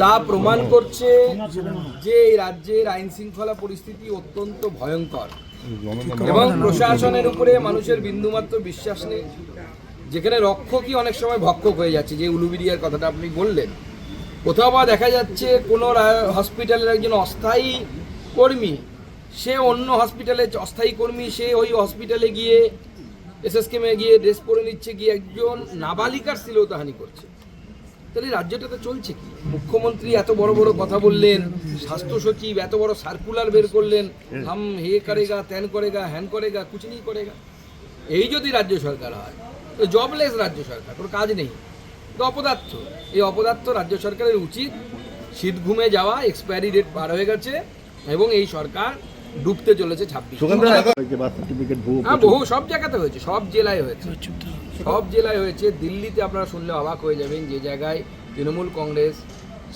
তা প্রমাণ করছে যে এই রাজ্যের আইন শৃঙ্খলা পরিস্থিতি অত্যন্ত ভয়ঙ্কর। এবং প্রশাসনের উপরে মানুষের বিন্দুমাত্র বিশ্বাস নেই। যেখানে রক্ষকই অনেক সময় ভক্ষক হয়ে যাচ্ছে, যে উলুবিরিয়ার কথাটা আপনি বললেন। কোথাও বা দেখা যাচ্ছে কোনো হসপিটালের একজন অস্থায়ী কর্মী, সে অন্য হসপিটালে অস্থায়ী কর্মী, সে ওই হসপিটালে গিয়ে এসএসকেমে গিয়ে ড্রেস পরে নিচ্ছে, গিয়ে একজন নাবালিকার শ্লীলতাহানি করছে। তাহলে রাজ্যটাতে চলছে কি? মুখ্যমন্ত্রী এত বড় বড় কথা বললেন, স্বাস্থ্য সচিব এত বড় সার্কুলার বের করলেন, হাম হে করেগা ত্যান করেগা, হ্যান করেগা, কুছ নেই করেগা। এই যদি রাজ্য সরকার হয়, তো জবলেস রাজ্য সরকার, কোনো কাজ নেই। তো অপদার্থ। এই অপদার্থ রাজ্য সরকারের উচিত, শীত ঘুমে যাওয়া এক্সপায়ারি ডেট পার হয়ে গেছে, এবং এই সরকার ডুবতে চলেছে ছাব্বিশ। যে বার্থ সার্টিফিকেট ভুয়ো হ্যাঁ বহু সব জায়গাতে হয়েছে সব জেলায় হয়েছে। সব জেলায় হয়েছে দিল্লিতে আপনারা শুনলে অবাক হয়ে যাবেন যে জায়গায় তৃণমূল কংগ্রেস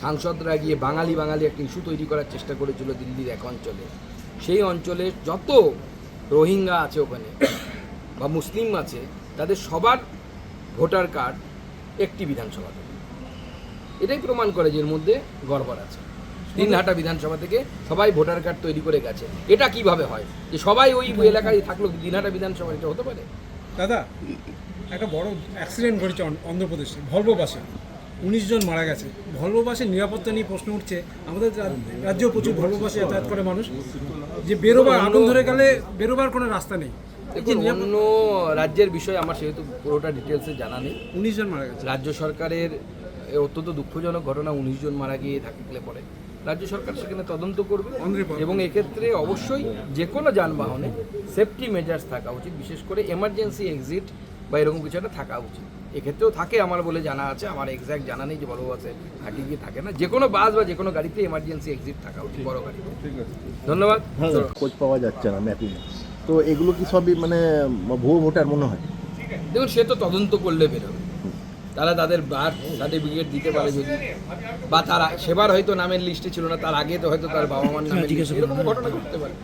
সাংসদরা গিয়ে বাঙালি বাঙালি একটা ইস্যু তৈরি করার চেষ্টা করেছিল দিল্লির এক অঞ্চলে। সেই অঞ্চলে যত রোহিঙ্গা আছে ওখানে বা মুসলিম আছে তাদের সবার ভোটার কার্ড একটি বিধানসভা এটাই প্রমাণ করে যে এর মধ্যে গড়বড় আছে। দিনহাটা বিধানসভা থেকে সবাই ভোটার কার্ড তৈরি করে গেছে। এটা কীভাবে হয়? যে সবাই ওই এলাকায় থাকল দিনহাটা বিধানসভা এটা হতে পারে? দাদা একটা বড় অ্যাক্সিডেন্ট ঘটেছে অন্ধ্রপ্রদেশে ভলভো বাসে উনিশ জন মারা গেছে। ভলভো বাসের নিরাপত্তা নিয়ে প্রশ্ন উঠছে। আমাদের রাজ্যেও প্রচুর ভলভো বাসে যাতায়াত করে মানুষ। যে বেরোবার আগুন ধরে গেলে বেরোবার কোনো রাস্তা নেই। দেখুন, অন্য রাজ্যের বিষয়ে আমার সেহেতু পুরোটা ডিটেলসে জানা নেই। উনিশ জন মারা গেছে। রাজ্য সরকারের অত্যন্ত দুঃখজনক ঘটনা উনিশ জন মারা গিয়ে থাকলে পরে। রাজ্য সরকার সেখানে তদন্ত করবে এবং এক্ষেত্রে অবশ্যই যে কোনো যানবাহনে সেফটি মেজার্স থাকা উচিত বিশেষ করে এমার্জেন্সি এক্সিট বা এরকম কিছু একটা থাকা উচিত। এক্ষেত্রেও থাকে আমার বলে জানা আছে আমার এক্স্যাক্ট জানা নেই যে বড় বাসে থাকে কি থাকে না। যে কোনো বাস বা যে কোনো গাড়িতে এমার্জেন্সি এক্সিট থাকা উচিত বড় গাড়িতে ধন্যবাদ। হ্যাঁ খোঁজ পাওয়া যাচ্ছে না ম্যাপিং তো এগুলো কি সবই মানে ভুয়ো ভোটার মনে হয়? দেখুন সে তো তদন্ত করলে বেরোবে। তারা তাদের বার্থ সার্টিফিকেট দিতে পারে যদি। বা তারা সেবার হয়তো নামের লিস্টে ছিল না তার আগে তো হয়তো তার বাবা মার নামে এরকম ঘটনা ঘটতে পারে।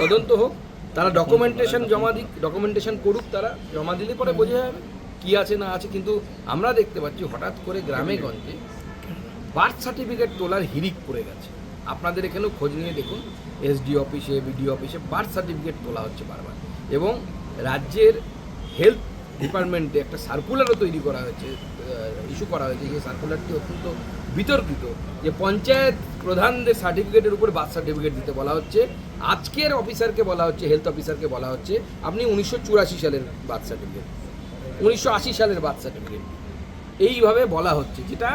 তদন্ত হোক তারা ডকুমেন্টেশন জমা দিক ডকুমেন্টেশন করুক তারা জমা দিলে পরে বোঝা যাবে কি আছে না আছে। কিন্তু আমরা দেখতে পাচ্ছি হঠাৎ করে গ্রামে গঞ্জে বার্থ সার্টিফিকেট তোলার হিরিক পড়ে গেছে। আপনাদের এখানেও খোঁজ নিয়ে দেখুন এসডি অফিসে বিডিও অফিসে বার্থ সার্টিফিকেট তোলা হচ্ছে বারবার। এবং রাজ্যের হেলথ ডিপার্টমেন্টে একটা সার্কুলারও তৈরি করা হয়েছে ইস্যু করা হয়েছে। যে সার্কুলারটি অত্যন্ত বিতর্কিত যে পঞ্চায়েত প্রধানদের সার্টিফিকেটের উপর বার্থ সার্টিফিকেট দিতে বলা হচ্ছে আজকের অফিসারকে বলা হচ্ছে হেলথ অফিসারকে বলা হচ্ছে আপনি উনিশশো চুরাশি সালের বার্থ সার্টিফিকেট উনিশশো আশি সালের বার্থ সার্টিফিকেট এইভাবে বলা হচ্ছে যেটা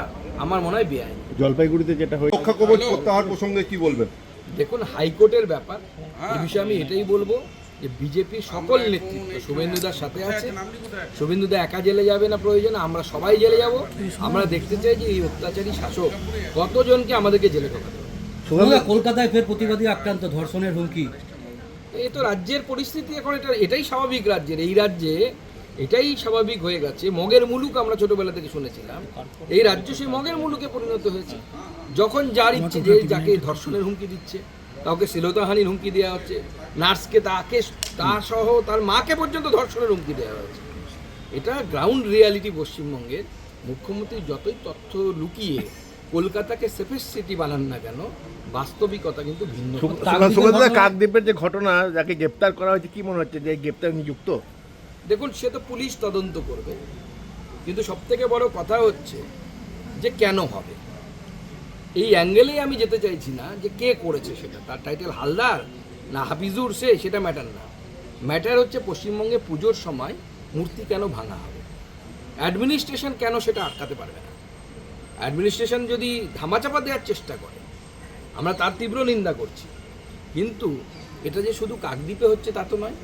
আমার মনে হয় বেআইনি। জলপাইগুড়িতে যেটা হয়েছে রক্ষা কবচ প্রত্যাহার প্রসঙ্গে কি বলবেন? দেখুন হাইকোর্টের ব্যাপার এই বিষয়ে আমি এটাই বলব যে বিজেপির সকল নেতৃত্ব শুভেন্দুদার সাথে আছে? শুভেন্দুদা একা জেলে যাবে না প্রয়োজন? আমরা সবাই জেলে যাব। আমরা দেখতে চাই যে এই অত্যাচারী শাসক কতজনকে আমাদেরকে জেলে ঢোকাতে। কলকাতায় ফের প্রতিবাদী আক্রান্ত ধর্ষণের হুমকি। এই তো রাজ্যের পরিস্থিতি এখন এটা এটাই স্বাভাবিক রাজ্যের। এই রাজ্যে এটাই স্বাভাবিক হয়ে গেছে। মগের মুলুক আমরা ছোটবেলা থেকে শুনেছিলাম। এই রাজ্য সেই মগের মুলুকে পরিণত হয়েছে। যখন যার ইচ্ছে যে যাকে ধর্ষণের হুমকি দিচ্ছে। কাউকে শ্লীলতাহানির হুমকি দেওয়া হচ্ছে। নার্সকে তাকে তার সহ তার মাকে পর্যন্ত ধর্ষণের হুমকি দেওয়া হয়েছে। এটা গ্রাউন্ড রিয়ালিটি পশ্চিমবঙ্গের। মুখ্যমন্ত্রী যতই তথ্য লুকিয়ে কলকাতাকে সেফেস্ট সিটি বানান না কেন বাস্তবিকতা কিন্তু ভিন্ন। কাকদ্বীপের যে ঘটনা যাকে গ্রেপ্তার করা হয়েছে কি মনে হচ্ছে যে গ্রেপ্তার নিযুক্ত? দেখুন সে তো পুলিশ তদন্ত করবে। কিন্তু সব থেকে বড় কথা হচ্ছে যে কেন হবে? এই অ্যাঙ্গেলেই আমি যেতে চাইছি না যে কে করেছে সেটা, তার টাইটেল হালদার না হাফিজুর সে, সেটা ম্যাটার না। ম্যাটার হচ্ছে পশ্চিমবঙ্গে পুজোর সময় মূর্তি কেন ভাঙা হবে? অ্যাডমিনিস্ট্রেশন কেন সেটা আটকাতে পারবে না? অ্যাডমিনিস্ট্রেশন যদি ধামাচাপা দেওয়ার চেষ্টা করে, আমরা তার তীব্র নিন্দা করছি। কিন্তু এটা যে শুধু কাকদ্বীপে হচ্ছে তা তো নয়।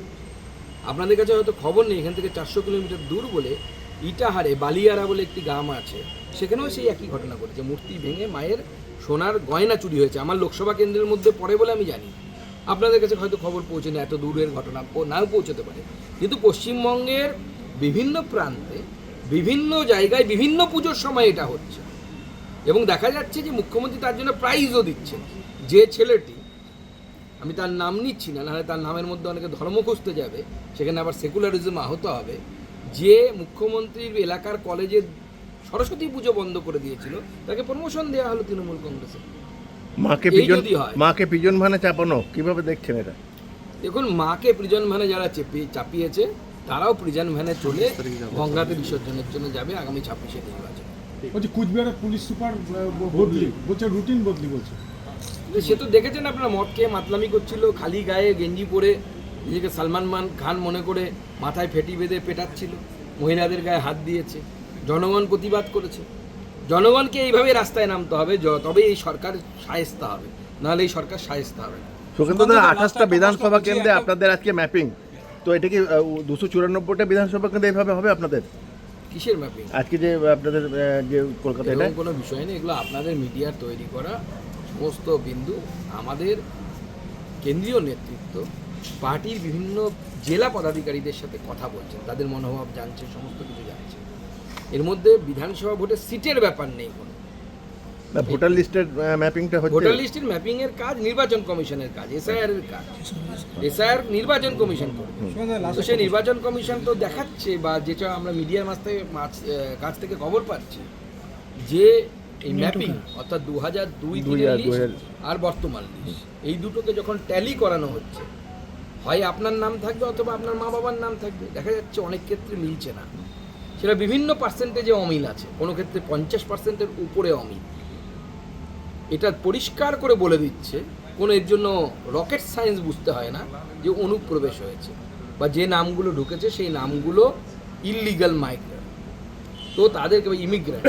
আপনাদের কাছে হয়তো খবর নেই, এখান থেকে চারশো কিলোমিটার দূর বলে ইটাহারে বালিয়ারা বলে একটি গ্রাম আছে। সেখানেও সেই একই ঘটনা ঘটেছে। মূর্তি ভেঙে মায়ের সোনার গয়না চুরি হয়েছে। আমার লোকসভা কেন্দ্রের মধ্যে পড়ে বলে আমি জানি। আপনাদের কাছে হয়তো খবর পৌঁছে না, এত দূরের ঘটনা নাও পৌঁছতে পারে। কিন্তু পশ্চিমবঙ্গের বিভিন্ন প্রান্তে, বিভিন্ন জায়গায় বিভিন্ন পুজোর সময় এটা হচ্ছে। এবং দেখা যাচ্ছে যে মুখ্যমন্ত্রী তার জন্য প্রাইজও দিচ্ছেন। যে ছেলেটি, আমি তার নাম নিচ্ছি না, নাহলে তার নামের মধ্যে অনেকে ধর্ম খুঁজতে যাবে, সেখানে আবার সেকুলারিজম আহত হবে। যে মুখ্যমন্ত্রীর এলাকার কলেজে সরস্বতী পুজো বন্ধ করে দিয়েছিল তাকে প্রমোশন দেওয়া হলো তৃণমূল কংগ্রেসে। মাকে পিজন মাকে পিজন ভানে চাপানো কীভাবে দেখছেন এটা? দেখুন মাকে প্রিজন ভ্যানে যারা চেপে চাপিয়েছে তারাও প্রিজন ভ্যানে চলে গঙ্গাতে বিসর্জনের জন্য যাবে আগামী ছাব্বিশে নির্বাচন। বলছি কুচবিহারের পুলিশ সুপার বদলি বলছে রুটিন বদলি বলছে। সে তো দেখেছেন আপনারা মদ খেয়ে মাতলামি করছিল খালি গায়ে গেঞ্জি পরে নিজেকে সালমান মান খান মনে করে মাথায় ফেটি বেঁধে পেটাচ্ছিল মহিলাদের গায়ে হাত দিয়েছে জনগণ প্রতিবাদ করেছে। জনগণকে এইভাবে রাস্তায় নামতে হবে য- তবে এই সরকার সায়স্তা হবে নাহলে এই সরকার সায়স্তা হবে না। আঠাশটা বিধানসভা কেন্দ্রে আপনাদের আজকে ম্যাপিং তো এটা কি দুশো চুরানব্বইটা বিধানসভা কেন্দ্রে এইভাবে হবে আপনাদের? কিসের ম্যাপিং আজকে যে আপনাদের যে কলকাতা এটা? কোনো বিষয় নেই এগুলো আপনাদের মিডিয়ার তৈরি করা সমস্ত বিন্দু আমাদের কেন্দ্রীয় নেতৃত্ব পার্টির বিভিন্ন জেলা পদাধিকারীদের সাথে কথা বলছেন তাদের মনোভাব জানছে সমস্ত কিছু জানছে এর মধ্যে বিধানসভা ভোটের সিটের ব্যাপার নেই কোনো। না, ভোটার লিস্টের ম্যাপিংটা হচ্ছে ভোটার লিস্টের ম্যাপিং এর কাজ নির্বাচন কমিশনের কাজ এসআইআর এর কাজ। এসআইআর নির্বাচন কমিশন করবে। তো সেই নির্বাচন কমিশন তো দেখাচ্ছে বা যেটা আমরা মিডিয়ার মাছ থেকে কাছ থেকে খবর পাচ্ছি যে এই ম্যাপিং অর্থাৎ দু হাজার দুই আর লিস্ট 2000 আর বর্তমান লিস্ট এই দুটোকে যখন ট্যালি করানো হচ্ছে হয় আপনার নাম থাকবে অথবা আপনার মা বাবার নাম থাকবে, দেখা যাচ্ছে অনেক ক্ষেত্রে মিলছে না। সেটা বিভিন্ন পার্সেন্টেজে অমিল আছে, কোনো ক্ষেত্রে পঞ্চাশ পার্সেন্টের উপরে অমিল। এটা পরিষ্কার করে বলে দিচ্ছে, কোনো এর জন্য রকেট সায়েন্স বুঝতে হয় না যে অনুপ্রবেশ হয়েছে বা যে নামগুলো ঢুকেছে সেই নামগুলো ইললিগাল মাইগ্রেন্ট তো তাদেরকে ইমিগ্রেন্ট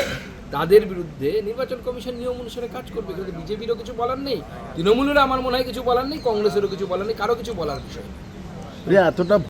তাদের বিরুদ্ধে নির্বাচন কমিশন নিয়ম অনুসারে কাজ করবে, কিন্তু বিজেপিরও কিছু বলার নেই, তৃণমূলেরও আমার মনে হয় কিছু বলার নেই, কংগ্রেসেরও কিছু বলার নেই, কারও কিছু বলার বিষয় এতটা